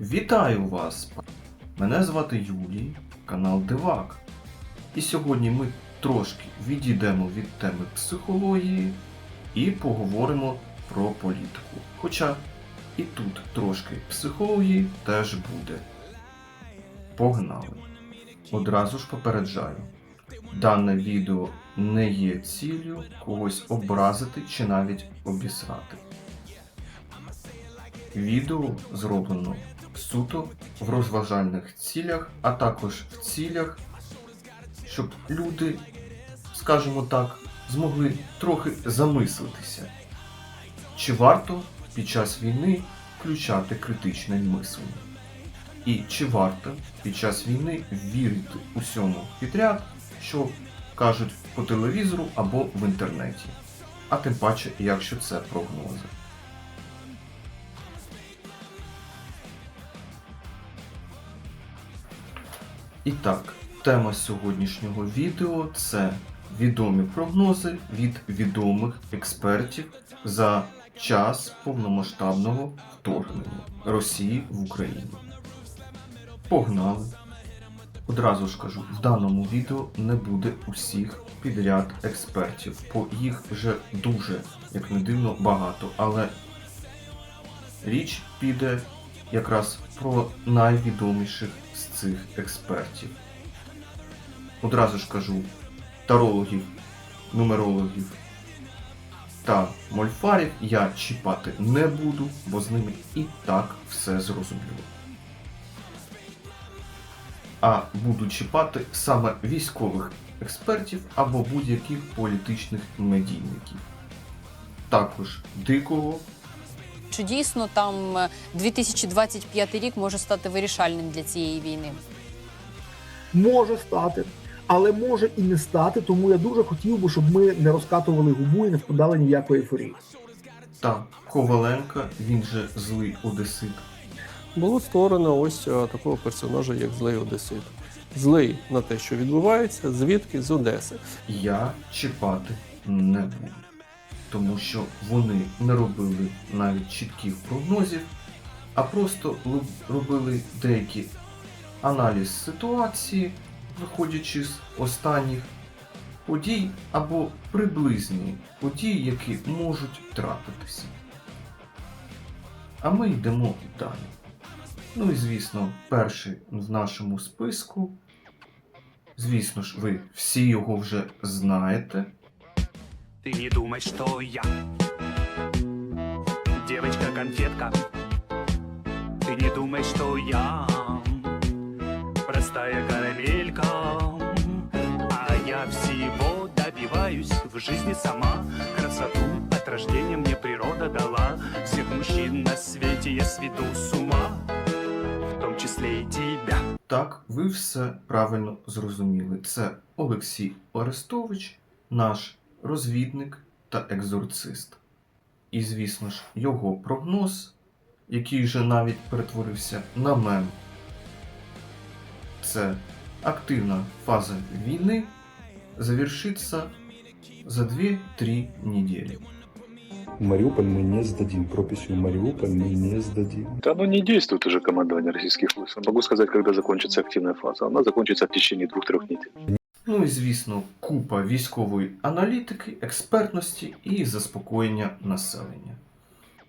Вітаю вас! Мене звати Юлій, канал Дивак. І сьогодні ми трошки відійдемо від теми психології і поговоримо про політику. Хоча і тут трошки психології теж буде. Погнали! Одразу ж попереджаю. Дане відео не є ціллю когось образити чи навіть обісрати. Відео зроблено суто в розважальних цілях, а також в цілях, щоб люди, скажімо так, змогли трохи замислитися, чи варто під час війни включати критичне мислення. І чи варто під час війни вірити усьому підряд, що кажуть по телевізору або в інтернеті, а тим паче, якщо це прогнози. І так, тема сьогоднішнього відео це відомі прогнози від відомих експертів за час повномасштабного вторгнення Росії в Україну. Погнали! Одразу ж кажу, в даному відео не буде усіх підряд експертів, бо їх вже дуже, як не дивно, багато, але річ піде якраз про найвідоміших цих експертів. Одразу ж кажу, тарологів, нумерологів та мольфарів я чіпати не буду, бо з ними і так все зрозуміло. А буду чіпати саме військових експертів або будь-яких політичних медійників. Також дикого Чи дійсно там е, 2025 рік може стати вирішальним для цієї війни? Може стати, але може і не стати. Тому я дуже хотів би, щоб ми не розкатували губу і не впадали ніякої ейфорії. та Коваленка, він же злий одесит. було створено ось е, такого персонажа, як злий Одесит. Злий на те, що відбувається, звідки з Одеси. я чіпати не буду. Тому що вони не робили навіть чітких прогнозів, а просто робили деякий аналіз ситуації, виходячи з останніх подій або приблизні події, які можуть трапитися. А ми йдемо далі. Ну і звісно, перший в нашому списку. Звісно ж, ви всі його вже знаєте. Ты не думай, что я. Девочка-конфетка Ты не думай, что я. Простая карамелька. А я всего добиваюсь в жизни сама. Красоту от рождения мне природа дала. Всех мужчин на свете я сведу с ума. В том числе и тебя. Так, ви все правильно зрозуміли. Це Олексій Орестович, наш розвідник та екзорцист. І, звісно ж, його прогноз, який вже навіть перетворився на мем. Це активна фаза війни завершиться за 2-3 недели. Мариуполь мы не сдадим. Прописью Мариуполь мы не сдадим. Да оно не действует уже командование российских войск. Могу сказать, когда закончится активная фаза. Она закончится в течение двух-трех недель. Ну і звісно, купа військової аналітики, експертності і заспокоєння населення.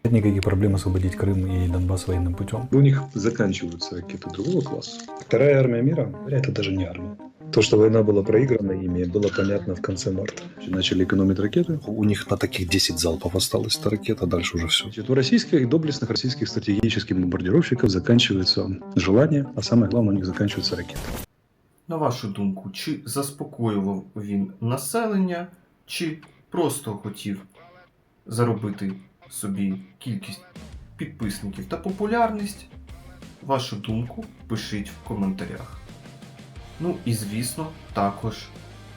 Нет никаких проблем освободить Крым и Донбасс военным путем. У них заканчиваются ракеты другого класса. Вторая армия мира – это даже не армия. То, что война была проиграна ими, было понятно в конце марта. Начали экономить ракеты. У них на таких 10 залпов осталось эта ракета, дальше уже все. Значит, У российских, доблестных российских стратегических бомбардировщиков заканчивается желание, а самое главное, у них заканчиваются ракеты. На вашу думку, чи заспокоював він населення, чи просто хотів заробити собі кількість підписників та популярність? Вашу думку пишіть в коментарях. Ну і звісно, також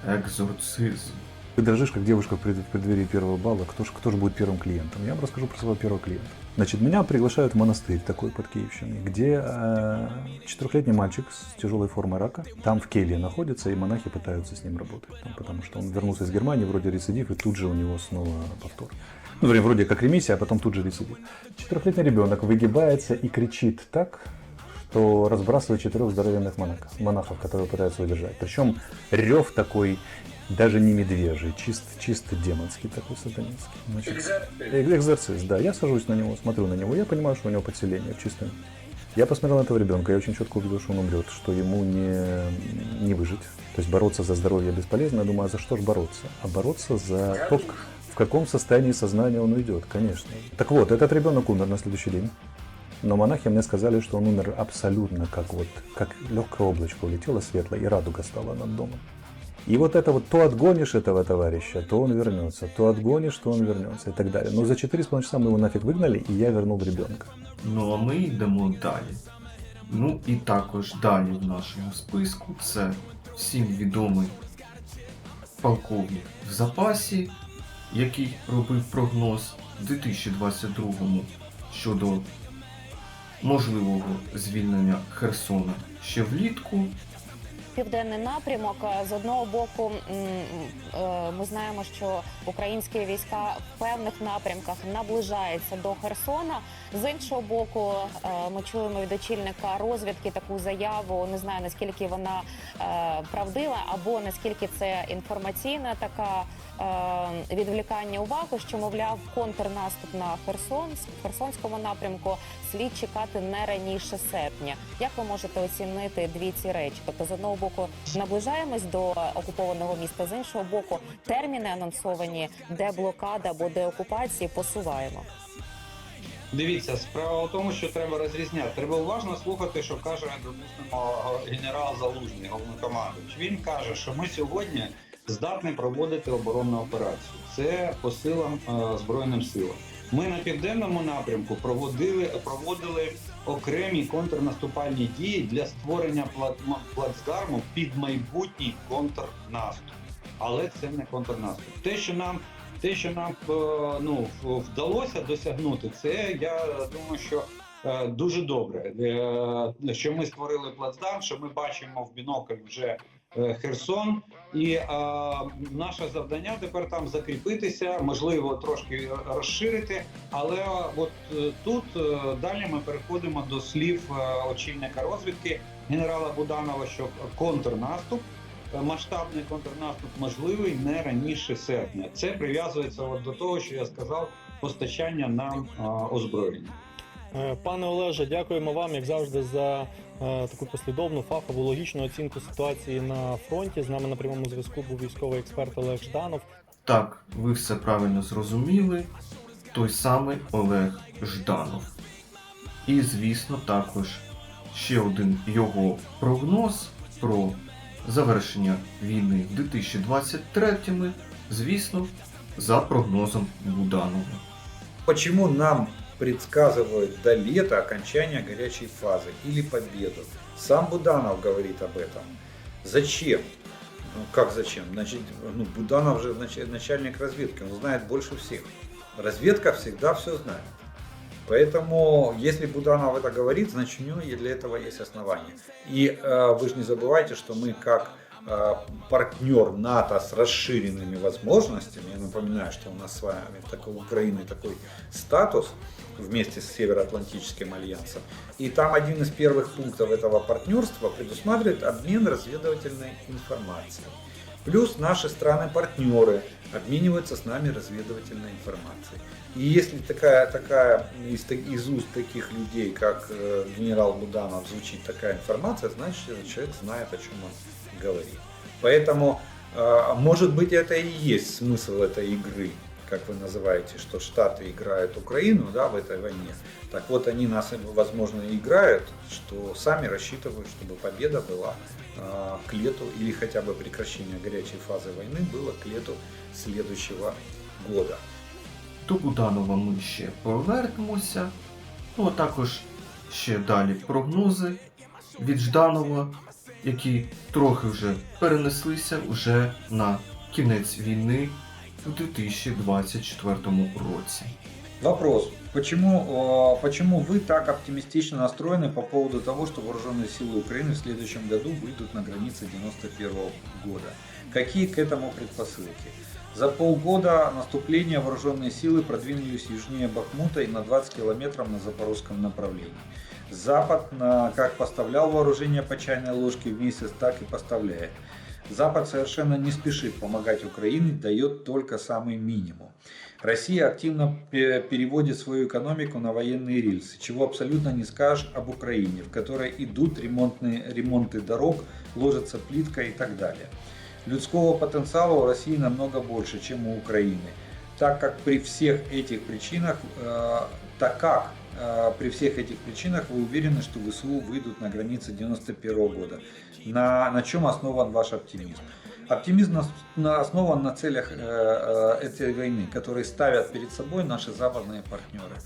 екзорцизм. Ты дрожишь, как девушка в преддверии первого балла. Кто же, кто же будет первым клиентом? Я вам расскажу про своего первого клиента. Значит, меня приглашают в монастырь такой под Киевщиной, где э, четырехлетний мальчик с тяжелой формой рака там в келье находится, и монахи пытаются с ним работать. Там, потому что он вернулся из Германии, вроде рецидив, и тут же у него снова повтор. Ну, вроде- как ремиссия, а потом тут же рецидив. Четырехлетний ребенок выгибается и кричит так, то разбрасывает четырех здоровенных монахов, монахов, которые пытаются удержать. Причем рев такой даже не медвежий, чист, чисто демонский такой сатанинский. Значит, экзорцист, да. Я сажусь на него, смотрю на него, я понимаю, что у него подселение в чистом. Я посмотрел на этого ребенка, я очень четко увидел, что он умрет, что ему не, не выжить. То есть бороться за здоровье бесполезно. Я думаю, а за что же бороться? А бороться за то, в- в каком состоянии сознания он уйдет, конечно. Так вот, этот ребенок умер на следующий день. Но монахи мне сказали, что он умер абсолютно как вот, как легкое облачко улетело светлое, и радуга стала над домом. И вот это вот, то отгонишь этого товарища, то он вернется, то отгонишь, то он вернется и так далее. Но за 4,5 часа мы его нафиг выгнали, и я вернул ребенка. Ну а ми йдемо далі. Ну і також далі в нашому списку це всім відомий полковник в запасі, який робив прогноз у 2022 щодо можливого звільнення Херсона ще влітку. Південний напрямок е, з одного боку, е, ми знаємо, що українські війська в певних напрямках наближаються до Херсона. З іншого боку, е, ми чуємо від очільника розвідки таку заяву. Не знаю наскільки вона правдива, або наскільки це інформаційна така відволікання уваги, що мовляв контрнаступ на Херсон Херсонському напрямку слід чекати не раніше серпня. Як ви можете оцінити дві ці речі? Тобто, з одного боку, наближаємось до окупованого міста, з іншого боку, терміни анонсовані, де блокада або де окупації посуваємо. Дивіться, справа в тому, що треба розрізняти. Треба уважно слухати, що каже, допустимо, генерал Залужний, головнокомандуючий. Він каже, що ми сьогодні здатні проводити оборонну операцію. Це по силам е, Збройним силам. Ми на південному напрямку проводили, проводили окремі контрнаступальні дії для створення плацдарму під майбутній контрнаступ. Але це не контрнаступ. Те, що нам те, що нам е, ну, вдалося досягнути, це я думаю, що е, дуже добре. Що ми створили плацдарм, що ми бачимо в бінокль вже Херсон, і е, наше завдання тепер там закріпитися, можливо, трошки розширити. Але от е, тут е, далі ми переходимо до слів е, очільника розвідки генерала Буданова, що контрнаступ масштабний контрнаступ можливий не раніше серпня. Це прив'язується от до того, що я сказав, постачання нам а, озброєння. Е, Пане Олеже, дякуємо вам, як завжди, за е, таку послідовну фахову логічну оцінку ситуації на фронті. З нами на прямому зв'язку був військовий експерт Олег Жданов. Так, ви все правильно зрозуміли. Той самий Олег Жданов. І, звісно, також ще один його прогноз про завершення війни в 2023 звісно, за прогнозом Буданова. Почему нам предсказывают до лета окончание горячей фазы или победу? Сам Буданов говорит об этом. Зачем? Ну, как зачем? Значит, ну, Буданов же нач- начальник разведки, он знает больше всех. Разведка всегда все знает. Поэтому, если Буданов это говорит, значит у него для этого есть основания. И э, вы же не забывайте, что мы как партнер НАТО с расширенными возможностями, я напоминаю, что у нас с вами такой, Украины такой статус вместе с Североатлантическим альянсом. И там один из первых пунктов этого партнерства предусматривает обмен разведывательной информацией. Плюс наши страны-партнеры обмениваются с нами разведывательной информацией. И если такая, такая из, из уст таких людей, как э, генерал Буданов, звучит такая информация, значит, человек знает, о чем он говорит. Поэтому, э, может быть, это и есть смысл этой игры, как вы называете, что Штаты играют Украину да, в этой войне. Так вот, они нас, возможно, и играют, что сами рассчитывают, чтобы победа была э, к лету, или хотя бы прекращение горячей фазы войны было к лету следующего года. До Буданова ми ще повернемося. Ну а також ще далі прогнози від Жданова, які трохи вже перенеслися вже на кінець війни у 2024 році. Вопрос. Почему, э, почему вы так оптимистично настроены по поводу того, что вооруженные силы Украины в следующем году выйдут на границы 91 года? Какие к этому предпосылки? За полгода наступления вооруженные силы продвинулись южнее Бахмута и на 20 километров на запорожском направлении. Запад на, как поставлял вооружение по чайной ложке в месяц, так и поставляет. Запад совершенно не спешит помогать Украине, дает только самый минимум. Россия активно пе- переводит свою экономику на военные рельсы, чего абсолютно не скажешь об Украине, в которой идут ремонтные, ремонты дорог, ложится плитка и так далее. Людского потенциала у России намного больше, чем у Украины, так как при всех этих причинах, э, так как э, при всех этих причинах вы уверены, что ВСУ выйдут на границы 91 года. На, на чем основан ваш оптимизм? Оптимизм основан на целях э, э, этой войны, которые ставят перед собой наши западные партнеры.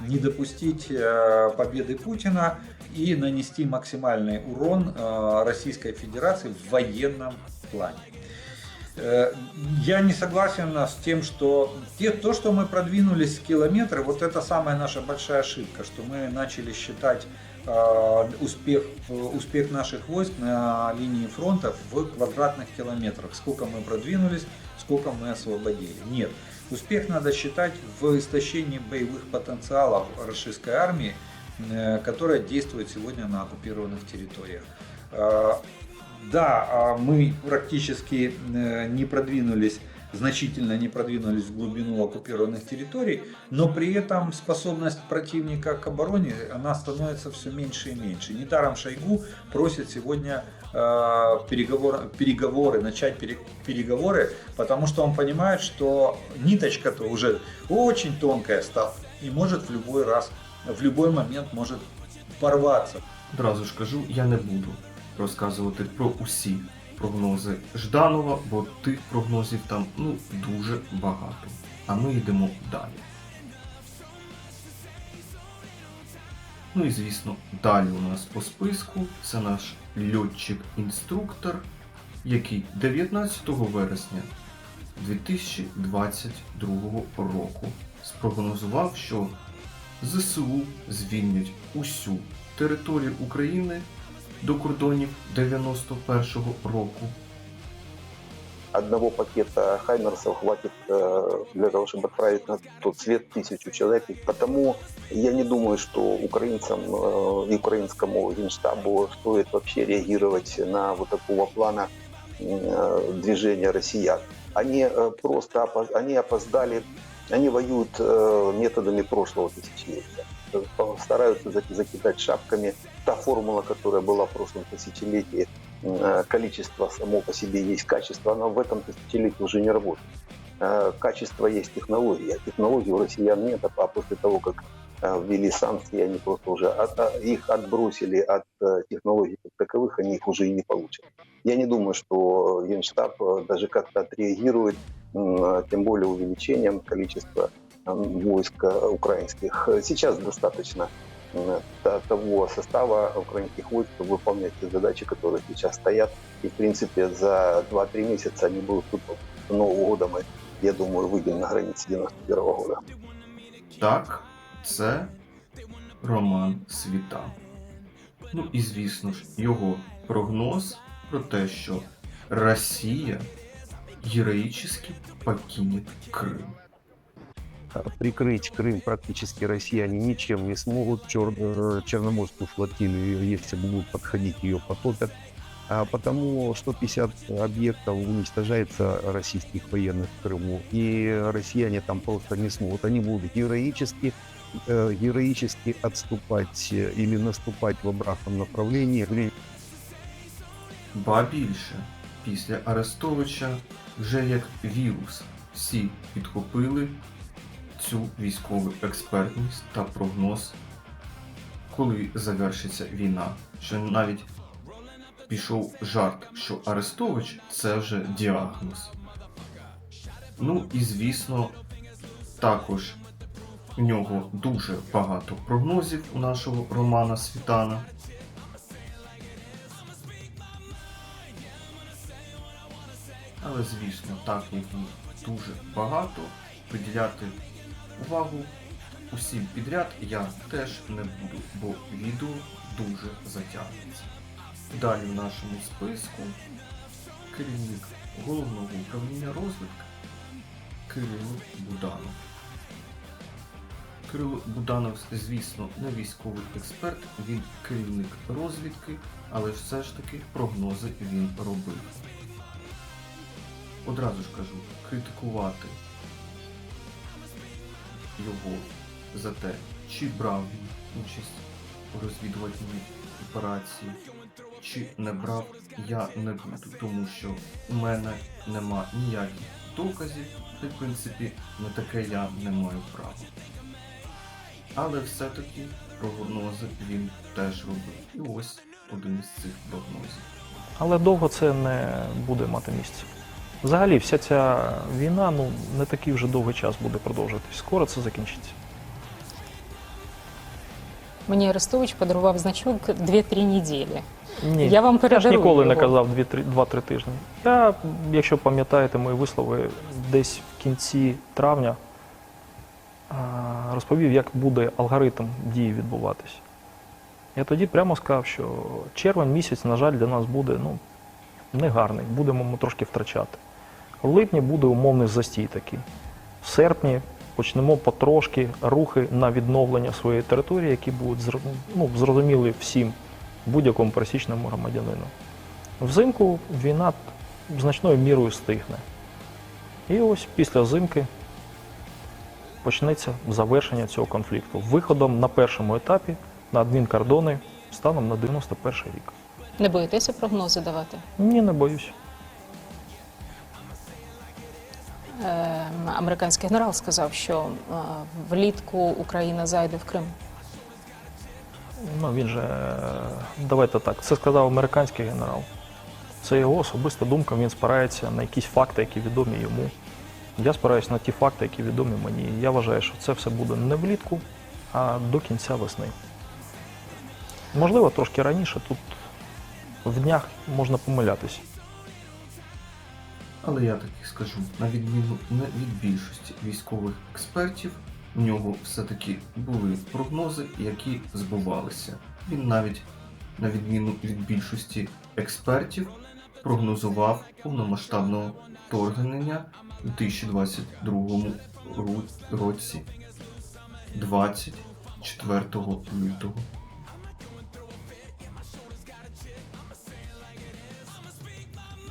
Не допустить победы Путина и нанести максимальный урон Российской Федерации в военном плане. Э, Я не согласен с тем, что те- то, что мы продвинулись километры, вот это самая наша большая ошибка, что мы начали считать э, успех, э, успех наших войск на линии фронта в квадратных километрах. Сколько мы продвинулись, сколько мы освободили. Нет. Успех надо считать в истощении боевых потенциалов российской армии, э, которая действует сегодня на оккупированных территориях. Да, а мы практически э, не продвинулись, значительно не продвинулись в глубину оккупированных территорий, но при этом способность противника к обороне, она становится все меньше и меньше. Недаром Шойгу просит сегодня э, переговор- переговоры, начать пере- переговоры, потому что он понимает, что ниточка-то уже очень тонкая стала и может в любой раз, в любой момент может порваться. Одразу ж кажу, я не буду розказувати про усі прогнози Жданова, бо тих прогнозів там ну дуже багато. А ми йдемо далі. Ну і звісно, далі у нас по списку це наш льотчик-інструктор, який 19 вересня 2022 року спрогнозував, що ЗСУ звільнять усю територію України до кордонів 91-го року. одного пакета Хаймерсов хватит э, для того, чтобы отправить на тот свет тысячу человек. И Потому я не думаю, что украинцам э, и украинскому генштабу стоит вообще реагировать на вот такого плана э, движения россиян. Они э, просто опоз- они опоздали, они воюют э, методами прошлого тысячелетия. Стараются зак- закидать шапками. Та формула, которая была в прошлом тысячелетии, э, количество само по себе есть качество, оно в этом тысячелетии уже не работает. Э, Качество есть технология. Технологий у россиян нет, а после того, как э, ввели санкции, они просто уже от- а, их отбросили от технологий как таковых, они их уже и не получат. Я не думаю, что Генштаб даже как-то отреагирует, тем более увеличением количества войск э, украинских. Сейчас достаточно м, т- того состава украинских войск, чтобы выполнять те задачи, которые сейчас стоят. И, в принципе, за 2-3 месяца они будут тут. До Нового года мы, я думаю, выйдем на границы 91 года. Так, це Роман Світа. Ну і звісно ж, його прогноз про те, що Росія героїчно покине Крим. прикрыть Крым практически россияне ничем не смогут. Чер- э, Черноморскую флотилию, если будут подходить, ее потопят. А потому 150 объектов уничтожается российских военных в Крыму. И россияне там просто не смогут. Они будут героически, э, героически отступать э, или наступать в обратном направлении. Время Ба більше, після Арестовича вже як вірус всі підхопили цю військову експертність та прогноз, коли завершиться війна. Що навіть пішов жарт, що Арестович це вже діагноз. Ну і звісно, також у нього дуже багато прогнозів у нашого Романа Світана. Але звісно, так як дуже багато, приділяти увагу усім підряд я теж не буду, бо відео дуже затягнеться. Далі в нашому списку керівник головного управління розвитку Кирило Буданов. Кирило Буданов, звісно, не військовий експерт, він керівник розвідки, але все ж таки прогнози він робив. Одразу ж кажу, критикувати його за те, чи брав він участь у розвідувальній операції, чи не брав, я не буду, тому що у мене нема ніяких доказів, і в принципі на таке я не маю права. Але все-таки прогнози він теж робив. І ось один із цих прогнозів. Але довго це не буде мати місце. Взагалі, вся ця війна ну, не такий вже довгий час буде продовжуватись. Скоро це закінчиться. Мені Арестович подарував значок 2-3 неділі. Ні, Я вам я ж ніколи не казав 2-3 тижні. Я, якщо пам'ятаєте мої вислови, десь в кінці травня розповів, як буде алгоритм дії відбуватись. Я тоді прямо сказав, що червень місяць, на жаль, для нас буде ну, негарний, будемо ми трошки втрачати. В липні буде умовний застій такий. В серпні почнемо потрошки рухи на відновлення своєї території, які будуть ну, зрозумілі всім будь-якому пересічному громадянину. Взимку війна значною мірою стихне. І ось після зимки почнеться завершення цього конфлікту виходом на першому етапі на адмінкордони станом на 91 рік. Не боїтеся прогнози давати? Ні, не боюсь. Американський генерал сказав, що е, влітку Україна зайде в Крим. Ну, він же, е, давайте так, це сказав американський генерал. Це його особиста думка, він спирається на якісь факти, які відомі йому. Я спираюся на ті факти, які відомі мені. Я вважаю, що це все буде не влітку, а до кінця весни. Можливо, трошки раніше, тут в днях можна помилятися. Але я таки скажу, на відміну від більшості військових експертів, в нього все-таки були прогнози, які збувалися. Він навіть, на відміну від більшості експертів, прогнозував повномасштабного вторгнення у 2022 році 24 лютого.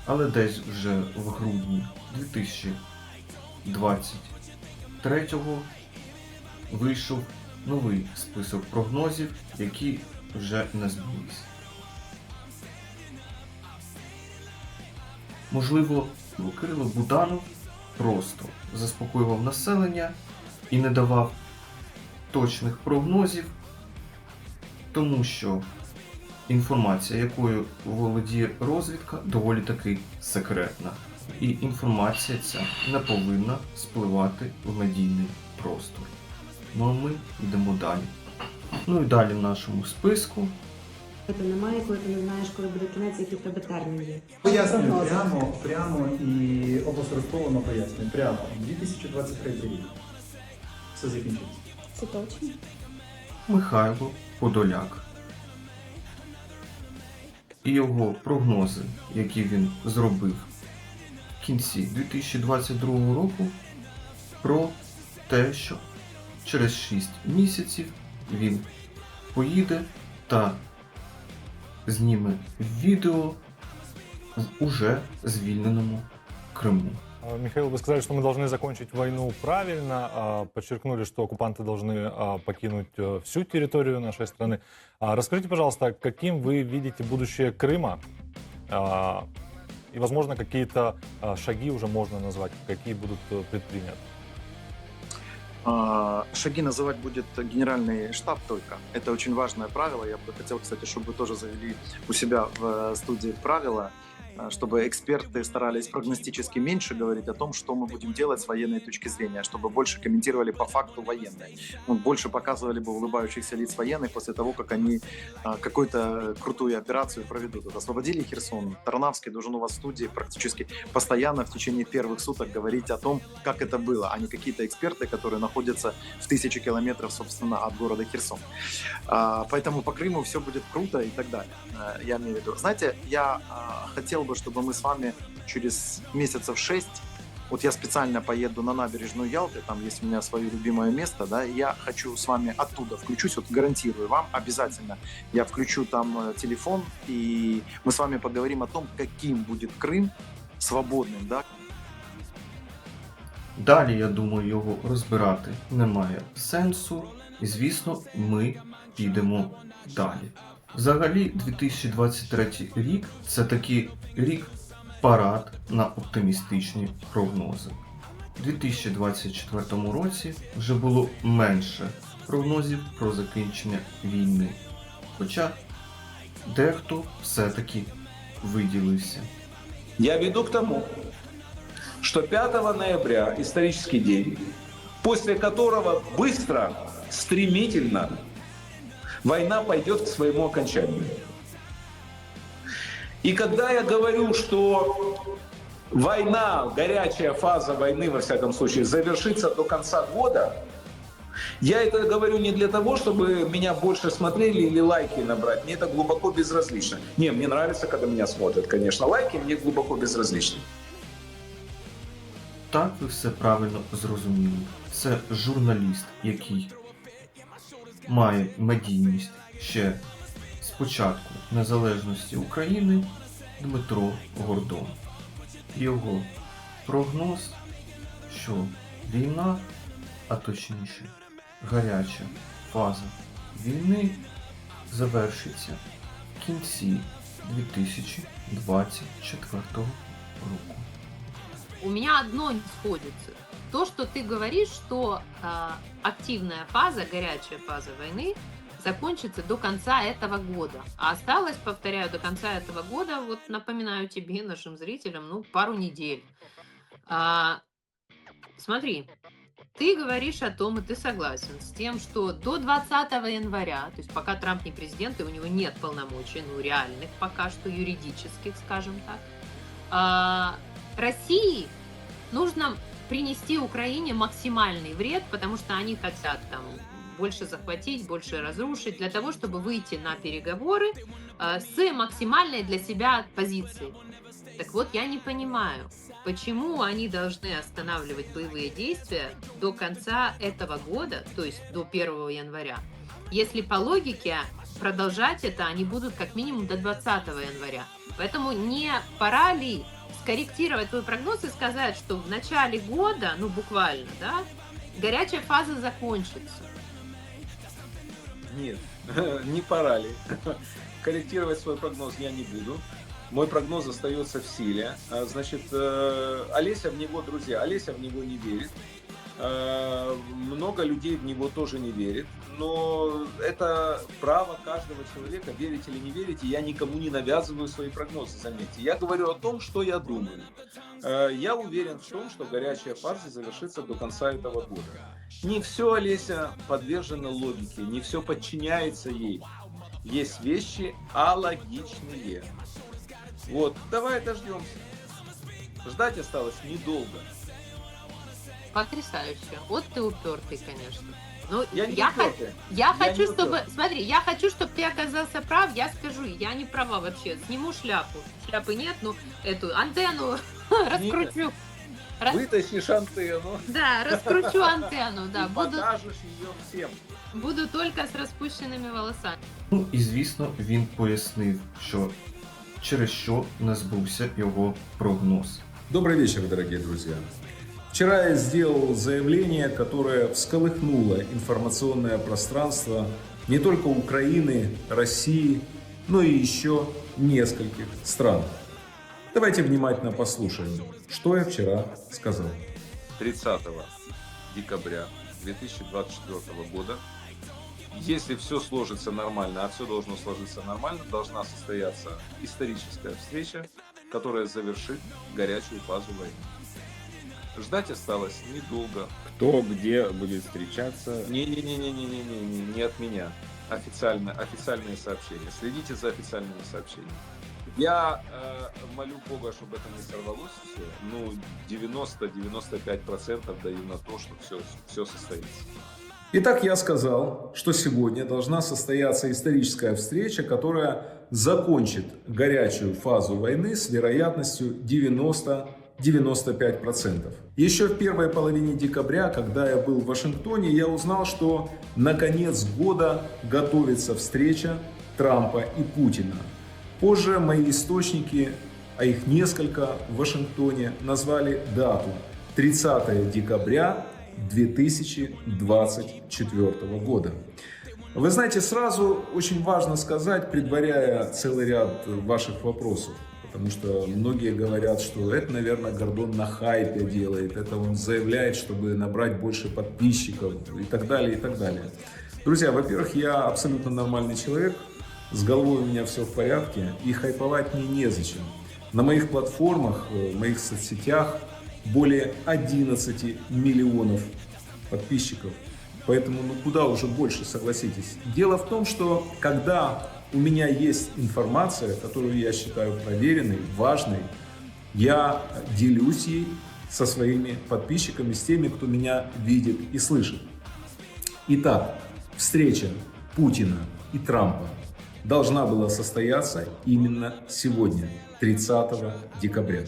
Але десь вже в грудні 2023 вийшов новий список прогнозів, які вже не збулись. Можливо, Кирило Буданов просто заспокоював населення і не давав точних прогнозів, тому що інформація, якою володіє розвідка, доволі таки секретна. І інформація ця не повинна спливати в медійний простор. Ну а ми йдемо далі. Ну і далі в нашому списку Ти немає, коли ти не знаєш, коли буде кінець, який в тебе термін є. Пояснюю прямо, прямо і обосередковано пояснюю. Прямо 2023 рік. Все закінчиться. Це точно. Михайло Подоляк. І його прогнози, які він зробив в кінці 2022 року, про те, що через 6 місяців він поїде та зніме відео в уже звільненому Криму. А, Михаил, вы сказали, что мы должны закончить войну правильно, а, подчеркнули, что оккупанты должны а, покинуть э, всю территорию нашей страны. Расскажите, пожалуйста, каким вы видите будущее Крыма? И, возможно, какие-то шаги уже можно назвать, какие будут э, предприняты? Шаги называть будет генеральный штаб только. Это очень важное правило. Я бы хотел, кстати, чтобы вы тоже завели у себя в э, студии правила, чтобы эксперты старались прогностически меньше говорить о том, что мы будем делать с военной точки зрения, чтобы больше комментировали по факту военные. Ну, больше показывали бы улыбающихся лиц военных после того, как они а, какую-то крутую операцию проведут. Вот освободили Херсон. Тарнавский должен у вас в студии практически постоянно в течение первых суток говорить о том, как это было, а не какие-то эксперты, которые находятся в тысячи километров, собственно, от города Херсон. А, Поэтому по Крыму все будет круто и так далее. Э, Я имею в виду. Знаете, я а, хотел бы, чтобы мы с вами через месяцев шесть Вот я специально поеду на набережную Ялты, там есть у меня свое любимое место, да, и я хочу с вами оттуда включусь, вот гарантирую вам обязательно, я включу там э, телефон, и мы с вами поговорим о том, каким будет Крым свободным, да, Далі, я думаю, його розбирати немає сенсу. І звісно, ми підемо далі. Взагалі, 2023 рік це такий рік парад на оптимістичні прогнози. У 2024 році вже було менше прогнозів про закінчення війни. Хоча дехто все-таки виділився. Я веду к тому, что 5 ноября исторический день, после которого быстро, стремительно война пойдет к своему окончанию. И когда я говорю, что война, горячая фаза войны, во всяком случае, завершится до конца года, я это говорю не для того, чтобы меня больше смотрели или лайки набрать. Мне это глубоко безразлично. Не, мне нравится, когда меня смотрят, конечно. Лайки мне глубоко безразличны. Так ви все правильно зрозуміли. Це журналіст, який має медійність ще з початку незалежності України Дмитро Гордон. Його прогноз, що війна, а точніше гаряча фаза війни завершиться в кінці 2024 року. У меня одно не сходится. То, что ты говоришь, что э, активная фаза, горячая фаза войны закончится до конца этого года. А осталось, повторяю, до конца этого года, вот напоминаю тебе, нашим зрителям, ну, пару недель. А, смотри, ты говоришь о том, и ты согласен с тем, что до 20 января, то есть пока Трамп не президент, и у него нет полномочий, ну, реальных пока что, юридических, скажем так, а, России нужно принести Украине максимальный вред, потому что они хотят там больше захватить, больше разрушить, для того, чтобы выйти на переговоры э, с максимальной для себя позицией. Так вот, я не понимаю, почему они должны останавливать боевые действия до конца этого года, то есть до 1 января, если по логике продолжать это они будут как минимум до 20 января. Поэтому не пора ли скорректировать твой прогноз и сказать, что в начале года, ну буквально, да, горячая фаза закончится. Нет, не пора ли. Корректировать свой прогноз я не буду. Мой прогноз остается в силе. Значит, э, Олеся в него, друзья, Олеся в него не верит. Много людей в него тоже не верит. Но это право каждого человека, верить или не верить. И я никому не навязываю свои прогнозы, заметьте. Я говорю о том, что я думаю. Э, Я уверен в том, что горячая фаза завершится до конца этого года. Не все, Олеся, подвержено логике, не все подчиняется ей. Есть вещи алогичные. Вот, давай дождемся. Ждать осталось недолго. Потрясающе. Вот ты упертый, конечно. Ну, Я не я, хо- упертый. я Я хочу, не чтобы... упертый. Смотри, я хочу, чтобы ты оказался прав. Я скажу, я не права вообще. Сниму шляпу. Шляпы нет, ну, эту антенну раскручу. Рас- Вытащишь антенну. Да, раскручу антенну, да. И Буду, покажешь ее всем. буду только с распущенными волосами. Ну і звісно, він пояснив, що через що не збувся його прогноз. Добрый вечер, дорогие друзья. Вчера я сделал заявление, которое всколыхнуло информационное пространство не только Украины, России, но и еще нескольких стран. Давайте внимательно послушаем, что я вчера сказал. 30 декабря 2024 года, если все сложится нормально, а все должно сложиться нормально, должна состояться историческая встреча, которая завершит горячую фазу войны. Ждать осталось недолго. Кто где будет встречаться? Не-не-не-не-не-не, не от меня. Официально, официальные сообщения. Следите за официальными сообщениями. Я э, молю Бога, чтобы это не сорвалось все. Ну, 90-95% даю на то, что все, все состоится. Итак, я сказал, что сегодня должна состояться историческая встреча, которая закончит горячую фазу войны с вероятностью 95%. Еще в первой половине декабря, когда я был в Вашингтоне, я узнал, что на конец года готовится встреча Трампа и Путина. Позже мои источники, а их несколько в Вашингтоне, назвали дату 30 декабря 2024 года. Вы знаете, сразу очень важно сказать, предваряя целый ряд ваших вопросов, потому что многие говорят, что это, наверное, Гордон на хайпе делает, это он заявляет, чтобы набрать больше подписчиков и так далее, и так далее. Друзья, во-первых, я абсолютно нормальный человек, с головой у меня все в порядке, и хайповать мне незачем. На моих платформах, э, в моих соцсетях более 11 миллионов подписчиков. Поэтому ну куда уже больше, согласитесь. Дело в том, что когда у меня есть информация, которую я считаю проверенной, важной, я делюсь ей со своими подписчиками, с теми, кто меня видит и слышит. Итак, встреча Путина и Трампа должна была состояться именно сегодня, 30 декабря.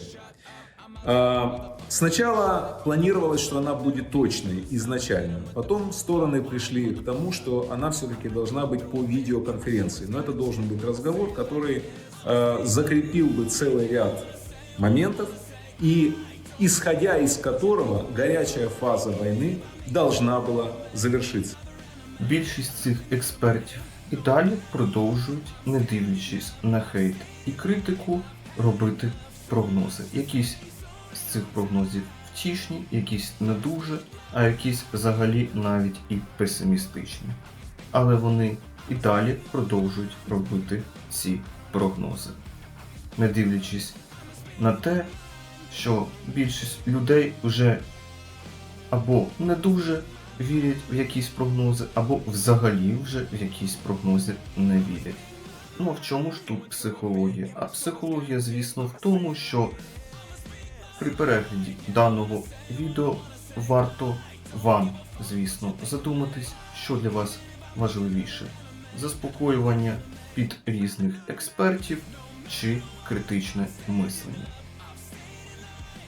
А, Сначала планировалось, что она будет точной изначально. Потом стороны пришли к тому, что она все-таки должна быть по видеоконференции. Но это должен быть разговор, который э, закрепил бы целый ряд моментов и исходя из которого горячая фаза войны должна была завершиться. Більшість цих експертів і далі продовжують, не дивлячись на хейт і критику, робити прогнози. Якісь з цих прогнозів втішні, якісь не дуже, а якісь взагалі навіть і песимістичні. Але вони і далі продовжують робити ці прогнози. Не дивлячись на те, що більшість людей вже або не дуже вірять в якісь прогнози, або взагалі вже в якісь прогнози не вірять. Ну а в чому ж тут психологія? А психологія, звісно, в тому, що при перегляді даного відео варто вам, звісно, задуматись, що для вас важливіше: заспокоювання під різних експертів чи критичне мислення.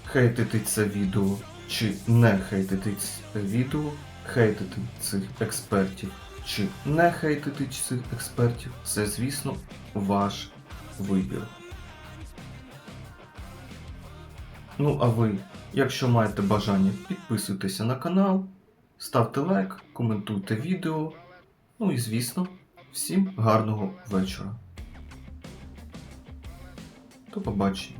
Хейтити це відео чи не хейтити це відео, хейтити цих експертів чи не хейтити цих експертів, це, звісно, ваш вибір. Ну а ви, якщо маєте бажання, підписуйтеся на канал, ставте лайк, коментуйте відео. Ну і звісно, всім гарного вечора. До побачення.